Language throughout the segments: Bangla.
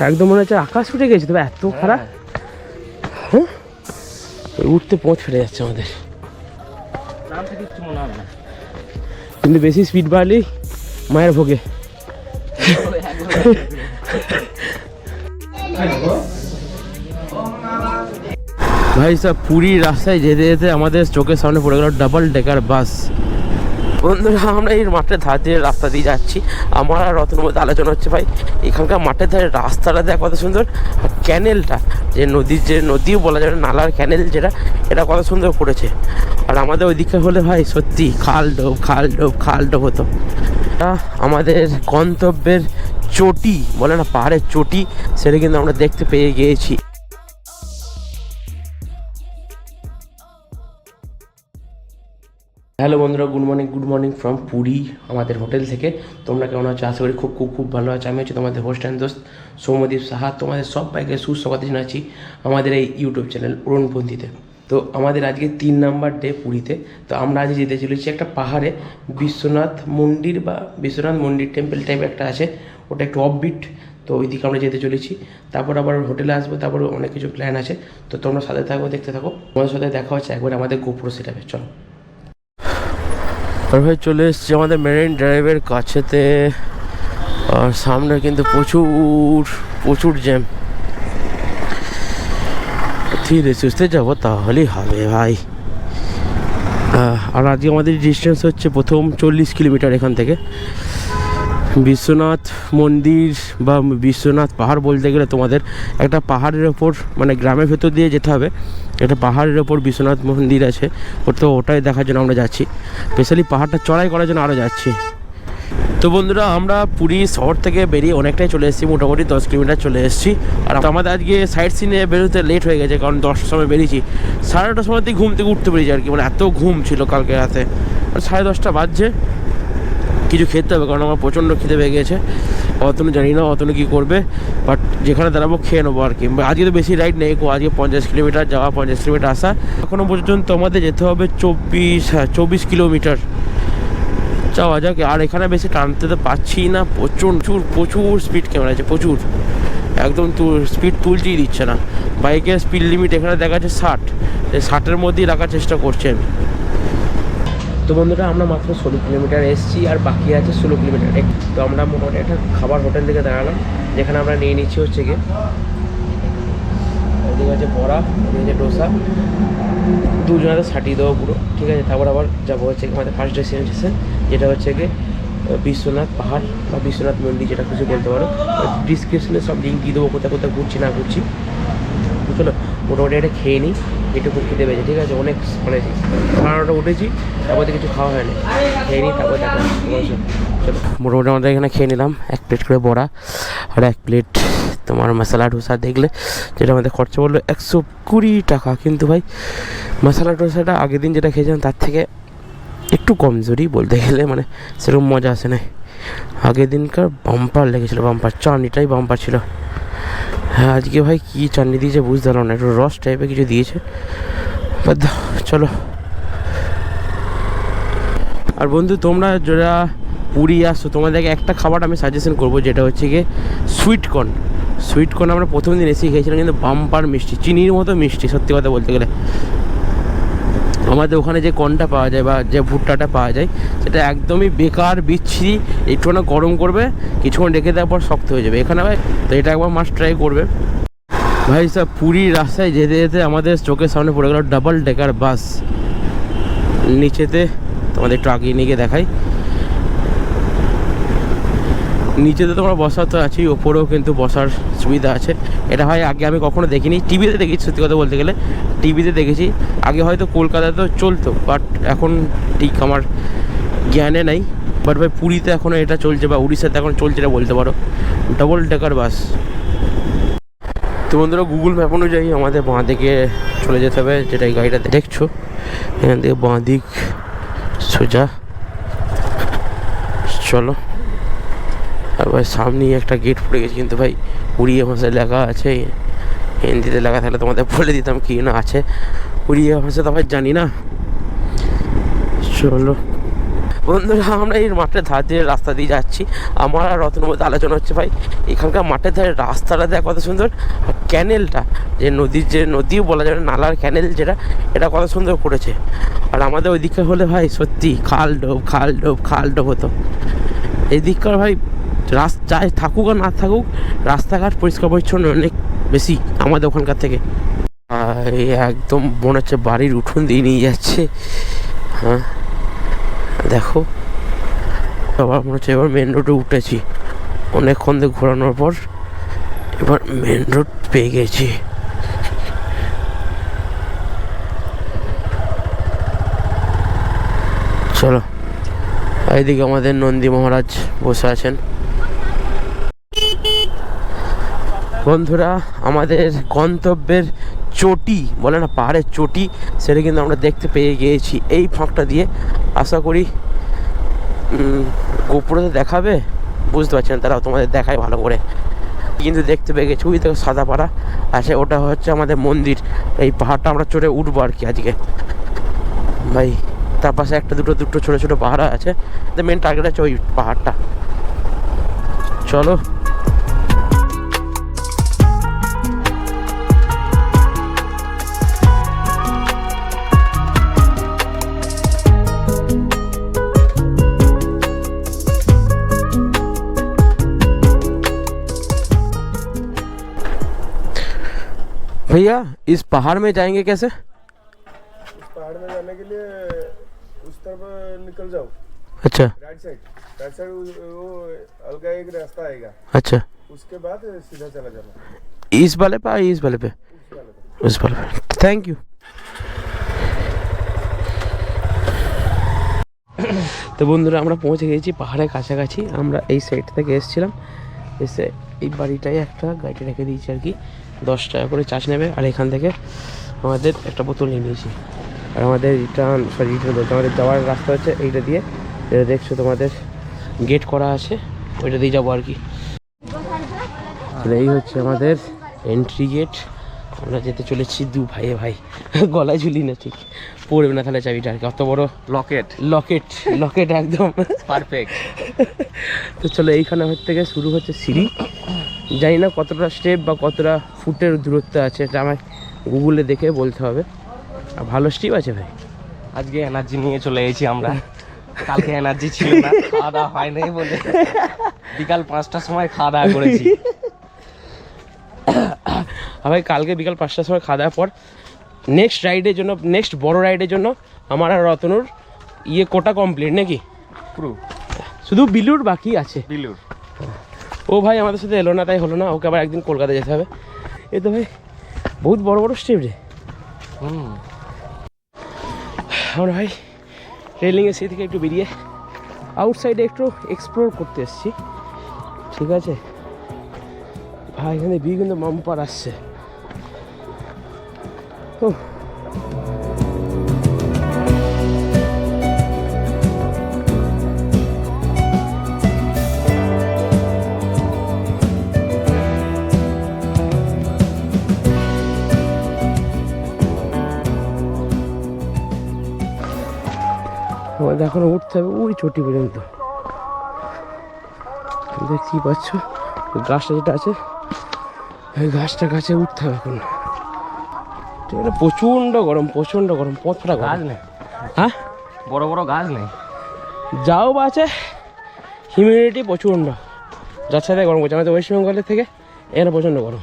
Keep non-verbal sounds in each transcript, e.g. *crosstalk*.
একদম মনে হচ্ছে আকাশ উঠে গেছে তবে এত খারাপ। হ্যাঁ? উঠতে পথ ফেলে যাচ্ছে আমাদের। কিন্তু বেশি স্পিড বাড়লেই মায়ের ভোগে। ভাই সব পুরীর রাস্তায় যেতে যেতে আমাদের চোখের সামনে পড়ে গেল ডাবল ডেকার বাস বন্ধুরা, আমরা এই মাঠের ধার দিয়ে রাস্তা দিয়ে যাচ্ছি। আমার আর রতনের মধ্যে আলোচনা হচ্ছে, ভাই, এখানকার মাঠের ধারে রাস্তাটা দেখ কত সুন্দর। আর ক্যানেলটা, যে নদীর যে নদীও বলা যায় নালার ক্যানেল যেটা, এটা কত সুন্দর করেছে। আর আমাদের ওইদিকে হলে, ভাই, সত্যি খাল ডোব খাল ডোব খাল ডোব হতো। আমাদের গন্তব্যের চটি, বলে না পাহাড়ের চটি, সেটা কিন্তু আমরা দেখতে পেয়ে গিয়েছি। হ্যালো বন্ধুরা good morning good morning from Puri, আমাদের হোটেল থেকে। তোমরা কেমন আছো? আশা করি খুব খুব খুব ভালো আছো। আমি হচ্ছি তোমাদের হোস্ট অ্যান্ড দোস্ত সৌমদীপ সাহা। তোমাদের সব বাইকে সুস্বাগত জানাচ্ছি আমাদের এই ইউটিউব চ্যানেল উড়নপন্থীতে তো আমাদের আজকে তিন নাম্বার ডে পুরীতে। তো আমরা আজ যেতে চলেছি একটা পাহাড়ে। বিশ্বনাথ মন্দির বা বিশ্বনাথ মন্দির টেম্পল টাইপ একটা আছে। ওটা একটু অফবিট তো ওই দিকে আমরা যেতে চলেছি। তারপর আবার হোটেলে আসব তারপর অনেক কিছু প্ল্যান আছে। তো তোমরা সাথে থাকো, দেখতে থাকো। তোমাদের সাথে দেখা হচ্ছে একবার আমাদের গোপ্রো সেটাবে চলো। আর ভাই চলে এসছি আমাদের মেরিন ড্রাইভের কাছেতে। আর সামনে কিন্তু প্রচুর প্রচুর জ্যাম ধীরে সুস্থে যাব তাহলেই হবে ভাই। আর আজকে আমাদের ডিস্টেন্স হচ্ছে প্রথম চল্লিশ কিলোমিটার এখান থেকে। বিশ্বনাথ মন্দির বা বিশ্বনাথ পাহাড় বলতে গেলে তোমাদের একটা পাহাড়ের ওপর মানে গ্রামের ভেতর দিয়ে যেতে হবে। একটা পাহাড়ের ওপর বিশ্বনাথ মন্দির আছে তো ওটাই দেখার জন্য আমরা যাচ্ছি। স্পেশালি পাহাড়টা চড়াই করার জন্য আরও যাচ্ছি। তো বন্ধুরা, আমরা পুরী শহর থেকে বেরিয়ে অনেকটাই চলে এসেছি, মোটামুটি দশ কিলোমিটার চলে এসেছি। আর আমাদের আজকে সাইড সিনে বেরোতে লেট হয়ে গেছে, কারণ দশটার সময় বেরিয়েছি। সাড়ে নটার সময় ঘুম থেকে উঠতে পেরেছি আর কি মানে এত ঘুম ছিল কালকে রাতে। সাড়ে দশটা বাজছে কিছু খেতে হবে, কারণ আমার প্রচণ্ড খিদে পেয়ে গেছে। অতনু জানি না অতনু কী করবে বাট যেখানে দাঁড়াবো খেয়ে নেব আর কি। আজকে তো বেশি রাইড নেই আজকে পঞ্চাশ কিলোমিটার যাওয়া, পঞ্চাশ কিলোমিটার আসা। এখনও পর্যন্ত আমাদের যেতে হবে চব্বিশ হ্যাঁ চব্বিশ কিলোমিটার। যাওয়া যাক, আর এখানে বেশি টানতে তো পাচ্ছি না, প্রচুর প্রচুর স্পিড ক্যামেরা আছে, প্রচুর। একদম স্পিড তুলতেই দিচ্ছে না। বাইকের স্পিড লিমিট এখানে দেখা যাচ্ছে ষাট। ষাটের মধ্যেই রাখার চেষ্টা করছি আমি। তো বন্ধুরা, আমরা মাত্র ষোলো কিলোমিটার এসেছি আর বাকি আছে ষোলো কিলোমিটার। তো আমরা মোটামুটি একটা খাবার হোটেল থেকে দাঁড়ালাম, যেখানে আমরা নিয়ে নিচ্ছি হচ্ছে গিয়ে এদিকে আছে বড়া, এদিকে আছে ডোসা। দুজনে সাটিয়ে দেবো পুরো, ঠিক আছে? তারপর আবার যাব হচ্ছে আমাদের ফার্স্ট ডেস্টিনেশন যেটা হচ্ছে গিয়ে বিশ্বনাথ পাহাড় বা বিশ্বনাথ মন্দির, যেটা খুশি বলতে পারো। ডিসক্রিপশনে সব লিঙ্ক দিয়ে দেবো, কোথায় কোথায় ঘুরছি না ঘুরছি। চলো মোটামুটি এটা খেয়ে নিই। একটু খেতে পেয়েছে, ঠিক আছে? অনেক মানে খাওয়াটা উঠেছি, তারপর কিছু খাওয়া হয়নি। খেয়ে নিই তারপর দেখা চলো। মোটামুটি আমাদের এখানে খেয়ে নিলাম, এক প্লেট করে বড়া আর এক প্লেট তোমার মশলা ডোসা দেখলে যেটা আমাদের খরচা বলল একশো কুড়ি টাকা। কিন্তু ভাই মশলা ডোসাটা আগের দিন যেটা খেয়েছিলাম, তার থেকে একটু কমজোরি বলতে গেলে মানে সেরকম মজা আসে না আগের দিনকার বাম্পার লেগেছিলো বাম্পার চাটনিটাই বাম্পার ছিল। হ্যাঁ আজকে ভাই কী চাটনি দিয়েছে বুঝতে পারলাম না, একটু রস টাইপের কিছু দিয়েছে। চলো। আর বন্ধু, তোমরা যারা পুরী আসছো, তোমাদেরকে একটা খাবার আমি সাজেশন করব, যেটা হচ্ছে গিয়ে সুইটকর্ন সুইটকর্ন আমরা প্রথম দিন এসে খেয়েছিলাম, কিন্তু বাম্পার মিষ্টি, চিনির মতো মিষ্টি, সত্যি কথা বলতে গেলে। আমাদের ওখানে যে কনটা পাওয়া যায় বা যে ভুট্টাটা পাওয়া যায়, সেটা একদমই বেকার, বিচ্ছিরি, একটুখানি গরম করবে, কিছুক্ষণ রেখে দেওয়ার পর শক্ত হয়ে যাবে। এখানে ভাই, তো এটা একবার মাস্ট ট্রাই করবে। ভাই সব পুরীর রাস্তায় যেতে যেতে আমাদের চোখের সামনে পড়ে গেল ডাবল ডেকার বাস নিচেতে তোমাদের একটু আগিয়ে নিয়ে গিয়ে নিচেতে তোমরা বসা তো আছেই, ওপরেও কিন্তু বসার সুবিধা আছে। এটা হয় আগে আমি কখনো দেখিনি। টিভিতে দেখেছি, সত্যি কথা বলতে গেলে। টিভিতে দেখেছি। আগে হয়তো কলকাতাতেও চলতো বাট এখন ঠিক আমার জ্ঞানে নেই। বাট ভাই, পুরীতে এখনও এটা চলছে বা উড়িষ্যাতে এখন চলছে এটা বলতে পারো। ডবল ডেকার বাস তো বন্ধুরা গুগল ম্যাপ অনুযায়ী আমাদের বাঁ দিকে চলে যেতে হবে, যেটা এই গাড়িটাতে দেখছ। এখান থেকে বাঁ দিক সোজা। চলো। আর ভাই সামনেই একটা গেট পড়ে গেছে, কিন্তু ভাই উড়িয়া ভাষায় লেখা আছে, হিন্দিতে লেখা থাকলে তোমাদের বলে দিতাম কি না আছে। উড়িয়া ভাষা তো ভাই জানি না। চলো। বন্ধুরা, আমরা এই মাঠের ধার দিয়ে রাস্তা দিয়ে যাচ্ছি। আমার আর রতন মধ্যে আলোচনা হচ্ছে ভাই, এখানকার মাঠের ধারে রাস্তাটা দেখ কত সুন্দর। আর ক্যানেলটা যে নদীর, যে নদীও বলা যাবে নালার ক্যানেল যেটা, এটা কত সুন্দর করেছে। আর আমাদের ওই দিকে হলে ভাই সত্যি খাল ডোব খাল ডোব খাল ডোব হতো। এই দিককার ভাই রাস্তায় থাকুক আর না থাকুক, রাস্তাঘাট পরিষ্কার পরিচ্ছন্ন অনেক বেশি আমাদের ওখানকার থেকে। একদম মনে হচ্ছে বাড়ির উঠোন দিয়ে নিয়ে যাচ্ছে। হ্যাঁ দেখো। আবার মনে হচ্ছে এবার মেন রোডে উঠেছি। অনেকক্ষণ ধরে ঘোরানোর পর এবার মেন রোড পেয়ে গেছি। চলো, এইদিকে আমাদের নন্দী মহারাজ বসে আছেন। বন্ধুরা, আমাদের গন্তব্যের চটি, বলে না পাহাড়ের চটি, সেটা কিন্তু আমরা দেখতে পেয়ে গিয়েছি। এই ফাঁকটা দিয়ে আশা করি গোপুরতে দেখাবে? বুঝতে পারছি না, তারা তোমাদের দেখায় ভালো করে। কিন্তু দেখতে পেয়ে গেছি, ওই দেখো সাদা পাড়া আছে ওটা হচ্ছে আমাদের মন্দির। এই পাহাড়টা আমরা চড়ে উঠবো আর কি আজকে। ভাই, তার পাশে একটা দুটো দুটো ছোটো ছোটো পাহাড় আছে। মেন টার্গেট আছে ওই পাহাড়টা। চলো। भैया इस पहाड़ में जाएंगे कैसे इस पहाड़ में जाने के लिए उस तरफ निकल जाओ अच्छा राइट साइड राइट साइड वो अलगा एक रास्ता आएगा अच्छा उसके बाद सीधा चला जाना इस वाले पे या इस वाले पे उस वाले पे। उस वाले पे थैंक यू তো বন্ধুরা আমরা পৌঁছে গেছি পাহাড়ের কাছাকাছি আমরা এই সাইড থেকে এসেছিলাম এসে এই বাড়িটাই একটা গাড়িটা রেখে দিয়েছি আর কি, দশ টাকা করে চার্জ নেবে। আর এখান থেকে আমাদের একটা বোতল নিয়ে নিয়েছি। আর আমাদের রিটার্ন সরি রিটার্ন বলতে আমাদের যাওয়ার রাস্তা হচ্ছে এইটা দিয়ে। এটা দেখছ তোমাদের গেট করা আছে, ওইটা দিয়ে যাব আর কি। এই হচ্ছে আমাদের এন্ট্রি গেট আমরা যেতে চলেছি দু ভাইয়ে ভাই। গলায় ঝুলি না ঠিক। পড়বে না তাহলে চাবিটা আর কি অত বড় লকেট লকেট লকেট একদম। পারফেক্ট তো চলো এইখানে হচ্ছে থেকে শুরু হচ্ছে সিঁড়ি। জানি না কতটা স্টেপ বা কতটা ফুটের দূরত্ব আছে এটা আমায় গুগলে দেখে বলতে হবে। আর ভালো স্টেপ আছে ভাই? আজকে এনার্জি নিয়ে চলে এসেছি আমরা। কালকে এনার্জি ছিল না খাওয়া দাওয়া হয় নাই বলে। বিকাল পাঁচটার সময় খাওয়া দাওয়া করেছি। আর ভাই কালকে বিকাল পাঁচটার সময় খাওয়া দাওয়ার পর নেক্সট রাইডের জন্য নেক্সট বড় রাইডের জন্য আমার আর রতনুর ইয়ে কোটা কমপ্লিট নাকি? শুধু বিলুর বাকি আছে। বিলুর। ও ভাই আমাদের সাথে এলো না তাই হলো না ওকে আবার একদিন কলকাতা যেতে হবে। এ তো ভাই বহুত বড় বড় স্টেপ রে। হুম। আমরা ভাই রেলিংয়ের সেই থেকে একটু বেরিয়ে আউটসাইডে একটু এক্সপ্লোর করতে এসেছি। ঠিক আছে? ভাই এখানে কিন্তু মাম্পার আসছে। এখন উঠতে হবে, ওই চটি পর্যন্ত। দেখতেই পাচ্ছ গাছটা যেটা আছে ওই কাছে উঠতে হবে এখন। আছে প্রচণ্ড গরম প্রচণ্ড গরম পথটা গাছ নেই। হ্যাঁ? বড় বড় গাছ নেই। যাও বা আছে হিউমিডিটি প্রচণ্ড। যার সাথে গরম করছে আমাদের ওয়েস্ট বেঙ্গলের থেকে এখানে প্রচণ্ড গরম।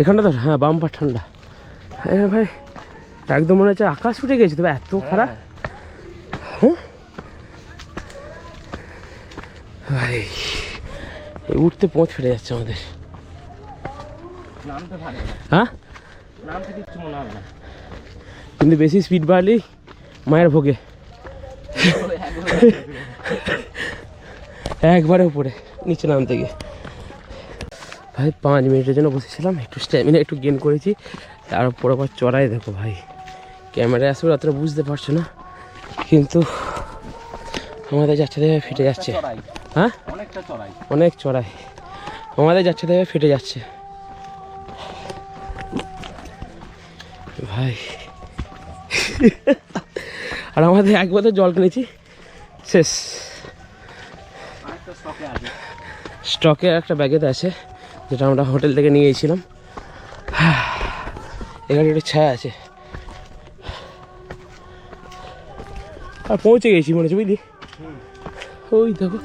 এখানটা তো হ্যাঁ বাম্পার ঠান্ডা। হ্যাঁ ভাই একদম মনে হচ্ছে আকাশ উঠে গেছে তবে এত খারাপ। হ্যাঁ? ভাই উঠতে পথ ফেলে যাচ্ছে আমাদের। হ্যাঁ? কিন্তু বেশি স্পিড বাড়লেই মায়ের ভোগে। একবারে উপরে নিচে নামতে গিয়ে। ভাই পাঁচ মিনিটের জন্য বসেছিলাম একটু স্ট্যামিনা একটু গেন করেছি। তারপর আবার চড়াই দেখো ভাই। ক্যামেরায় আসবে অতটা বুঝতে পারছ না। কিন্তু আমাদের যাচ্ছে ফেটে যাচ্ছে। হ্যাঁ? অনেক চড়াই। আমাদের যাচ্ছে ফেটে যাচ্ছে। ভাই। *laughs* আর আমাদের এক বোতল জল কিনেছি শেষ। স্টকে একটা ব্যাগেতে আছে যেটা আমরা হোটেল থেকে নিয়ে গেছিলাম *sighs* এখানে একটা ছায়া আছে। আর পৌঁছে গেছি মনে হচ্ছে বুঝলি? ওই দেখো।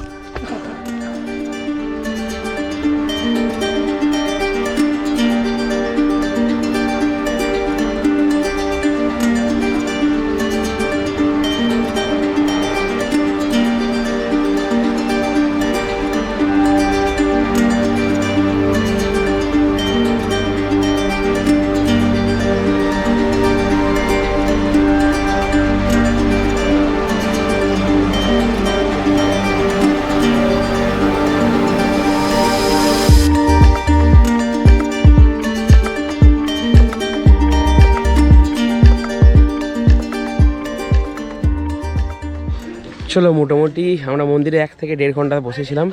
চলো মোটামুটি আমরা মন্দিরে এক থেকে দেড় ঘণ্টা বসেছিলাম।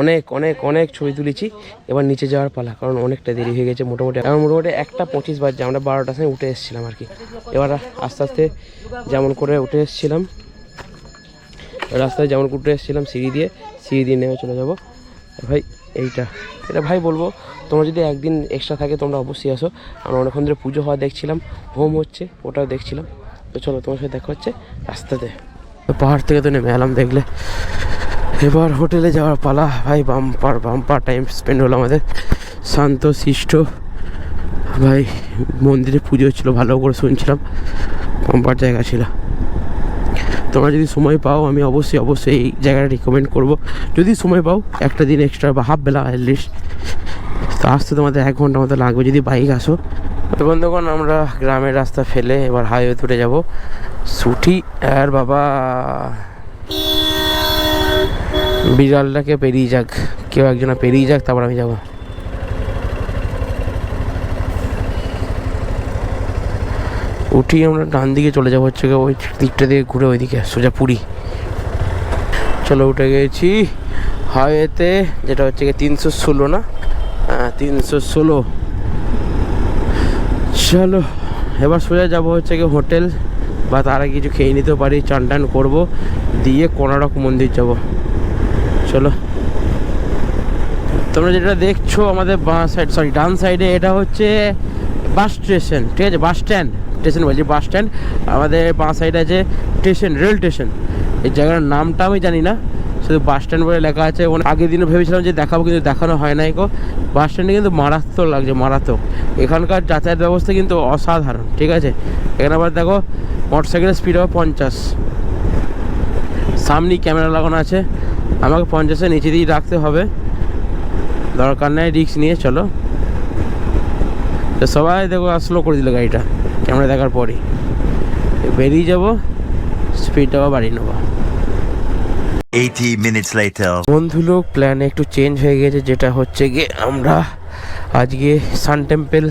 অনেক অনেক অনেক ছবি তুলেছি। এবার নিচে যাওয়ার পালা, কারণ অনেকটা দেরি হয়ে গেছে মোটামুটি। এখন মোটামুটি একটা পঁচিশ বাজছে, আমরা বারোটার সময় উঠে এসেছিলাম আর কি। এবার আস্তে আস্তে যেমন করে উঠে এসেছিলাম, রাস্তায় যেমন উঠে এসেছিলাম, সিঁড়ি দিয়ে সিঁড়ি দিয়ে নেমে চলে যাব। ভাই, এইটা। এটা ভাই বলব, তোমরা যদি একদিন এক্সট্রা থাকে, তোমরা অবশ্যই আসো। আমরা অনেকক্ষণ ধরে পুজো হওয়া দেখছিলাম, হোম হচ্ছে, ওটাও দেখছিলাম। তো চলো তোমার সাথে দেখা হচ্ছে, রাস্তাতে। পাহাড় থেকে তো নেমে এলাম দেখলে। এবার হোটেলে যাওয়ার পালা। ভাই বাম্পার বাম্পার টাইম স্পেন্ড হলো আমাদের। শান্ত, শিষ্ট। ভাই, মন্দিরে পুজো হচ্ছিল, ভালো করে শুনছিলাম। বাম্পার জায়গা ছিল। তোমরা যদি সময় পাও, আমি অবশ্যই অবশ্যই এই জায়গাটা রিকমেন্ড করব। যদি সময় পাও, একটা দিন এক্সট্রা বা হাফ বেলা অ্যাটলিস্ট তো আসতে তোমাদের এক ঘণ্টা মতো লাগবে। যদি বাইক আসো তো বন্ধুগণ, আমরা গ্রামের রাস্তা ফেলে এবার হাইওয়ে তুলে যাব। সুটি আর বাবা, বিড়ালটাকে পেরিয়ে যাক। কেউ একজনা পেরিয়ে যাক, তারপর আমি যাব। উঠি আমরা ডান দিকে চলে যাব, হচ্ছে ওই দিকটা দিয়ে ঘুরে ওইদিকে, সোজা পুরী। চলো উঠে গেছি হাইওয়েতে যেটা হচ্ছে তিনশো ষোলো না? হ্যাঁ তিনশো ষোলো। চলো, এবার সোজা যাব হচ্ছে গিয়ে হোটেল, বা তারা কিছু খেয়ে নিতে পারি চান টান করব, দিয়ে কোনারক মন্দির যাব। চলো। তোমরা যেটা দেখছ আমাদের বাঁ সাইড সরি ডান সাইডে এটা হচ্ছে বাস স্টেশন, ঠিক আছে? বাস স্ট্যান্ড, স্টেশন বলছি, বাস স্ট্যান্ড। আমাদের বাঁ সাইডে আছে স্টেশন, রেল স্টেশন। এই জায়গার নামটা আমি জানি না শুধু বাস স্ট্যান্ড বলে লেখা আছে। অনেক আগের দিনে ভেবেছিলাম যে দেখাবো, কিন্তু দেখানো হয় নাই গো। বাস স্ট্যান্ডে কিন্তু মারাত্মক লাগছে, মারাত্মক। এখানকার যাতায়াত ব্যবস্থা কিন্তু অসাধারণ, ঠিক আছে? এখানে আবার দেখো মোটর সাইকেলের স্পিড হবে পঞ্চাশ। সামনেই ক্যামেরা লাগানো আছে। আমাকে পঞ্চাশের নিচে দিয়ে রাখতে হবে। দরকার নেই রিক্স নিয়ে চলো। তো সবাই দেখো স্লো করে দিল গাড়িটা, ক্যামেরা দেখার পরই। বেরিয়ে যাব স্পিডটাও বাড়িয়ে নেব। 80 minutes later. বন্ধু লোক প্ল্যান একটু চেঞ্জ হয়ে গেছে, যেটা হচ্ছে গিয়ে আমরা আজকে সান টেম্পল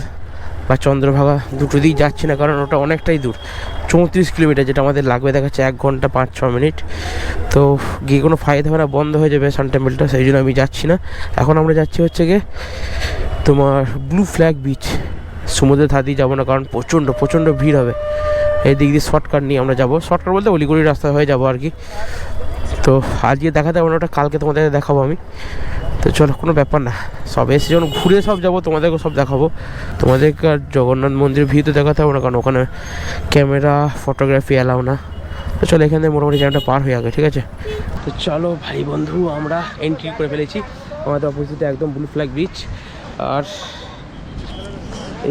বা চন্দ্রভাগা দুটো দিক যাচ্ছি না, কারণ ওটা অনেকটাই দূর। চৌত্রিশ কিলোমিটার যেটা আমাদের লাগবে দেখাচ্ছে এক ঘণ্টা পাঁচ, ছ মিনিট। তো গিয়ে কোনো ফায়দা হবে না বন্ধ হয়ে যাবে সান টেম্পলটা সেই জন্য আমি যাচ্ছি না। এখন আমরা যাচ্ছি হচ্ছে গিয়ে তোমার ব্লু ফ্ল্যাগ বিচ সমুদ্রের ধার যাব না, কারণ প্রচণ্ড প্রচণ্ড ভিড় হবে। এই দিক দিয়ে শর্টকাট নিয়ে আমরা যাব। শর্টকাট বলতে অলিগলি রাস্তা হয়ে যাব আর কি। তো আজকে দেখাতে পারব ওটা কালকে তোমাদের দেখাবো আমি। তো চলো, কোনো ব্যাপার না। সব এসে যখন ঘুরে সব যাব তোমাদেরকে সব দেখাবো। তোমাদেরকে আর জগন্নাথ মন্দিরের ভিউ তো দেখাতে হবে না, কারণ ওখানে ক্যামেরা, ফটোগ্রাফি অ্যালাউ না। তো চলো, এখান থেকে মোটামুটি জায়গাটা পার হয়ে যাবে ঠিক আছে? তো চলো ভাই বন্ধু, আমরা এন্ট্রি করে ফেলেছি। আমাদের অপোজিটে একদম ব্লু ফ্ল্যাগ বিচ আর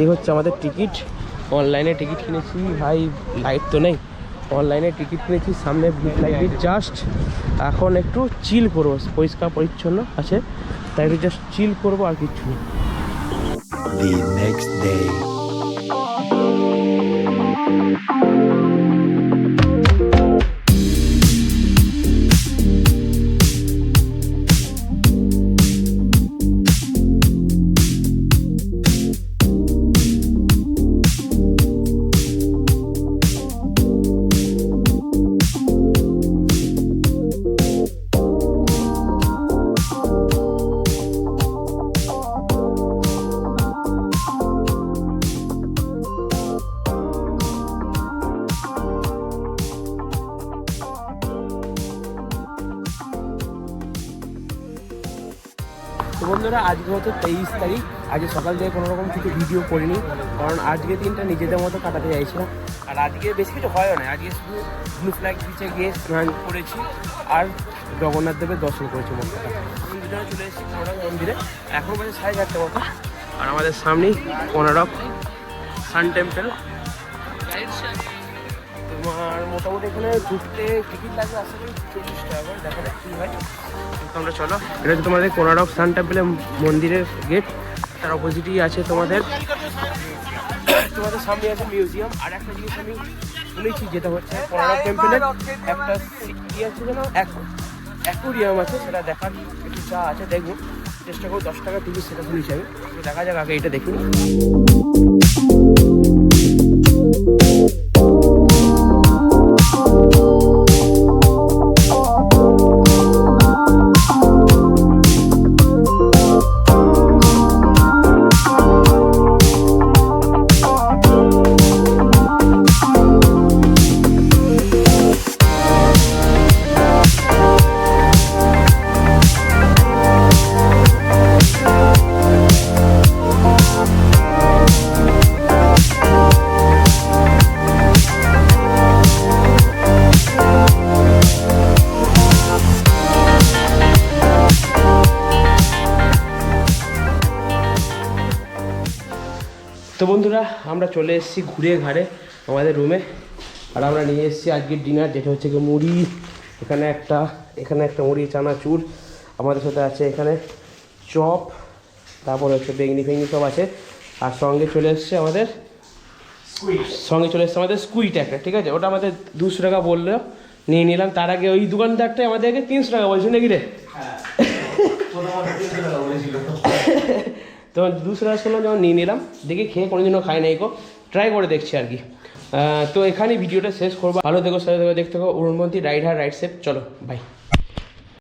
এই হচ্ছে আমাদের টিকিট অনলাইনে টিকিট কিনেছি। ভাই লাইট তো নেই। অনলাইনে টিকিট কিনেছি সামনে ভিড় লাগবে জাস্ট এখন একটু চিল করব, পরিষ্কার পরিচ্ছন্ন আছে, তাই একটু জাস্ট চিল করব আর কিছু নেই. তেইশ তারিখ। আজকে সকাল থেকে কোনো রকম কিছু ভিডিও করিনি, কারণ আজকে দিনটা নিজেদের মতো কাটাতে চাইছিলাম। আর আজকে বেশি কিছু হয় না, আজকে শুধু ব্লু ফ্ল্যাগ বিচে গিয়ে স্নান করেছি, আর জগন্নাথ দেবের দর্শন করেছি দুজনে চলে এসেছি মন্দিরে। এখন বাজে সাড়ে চারটে মতো। আর আমাদের সামনেই কোনারক সান টেম্পল তোমার মোটামুটি এখানে ঘুরতে টিকিট লাগবে আশা করি চল্লিশ টাকা করে, দেখা যাক কী হয়। তো আমরা চলো, এটা হচ্ছে তোমাদের কোনারক সান টেম্পলের মন্দিরের গেট, তার অপোজিটেই আছে তোমাদের তোমাদের সামনে আছে মিউজিয়াম আর একটা জিনিস আমি শুনেছি, যেটা হচ্ছে কোনারক টেম্পলের একটা কি আছে যেন? অ্যাকোরিয়াম আছে, সেটা দেখার একটু চা আছে, দেখব। চেষ্টা করব, দশ টাকা টিকিট সেটা শুনেছি আমি। দেখা যাক, আগে এটা দেখুন আমরা চলে এসেছি ঘুরে ঘাড়ে আমাদের রুমে আর আমরা নিয়ে এসেছি আজকের ডিনার যেটা হচ্ছে কি মুড়ি। এখানে একটা এখানে একটা মুড়ি চানাচুর। আমাদের সাথে আছে এখানে চপ তারপর হচ্ছে বেগনি ফেগনি সব আছে। আর সঙ্গে চলে এসছে আমাদের সঙ্গে চলে এসছে আমাদের স্কুইট একটা ঠিক আছে? ওটা আমাদের দুশো টাকা বলল নিয়ে নিলাম। তার আগে ওই দোকানদারটা আমাদেরকে তিনশো টাকা বলছে নাকি রে? তো দুশো টাকা শুনলাম যখন নিয়ে নিলাম, দেখি খেয়ে কোনোদিনও খাই নাই গো। ট্রাই করে দেখছি আর কি। তো এখানেই ভিডিওটা শেষ করব। ভালো থেকো, সাথে দেখো দেখতে থাকো। উড়নপন্থী রাইড হার রাইড সেফ চলো বাই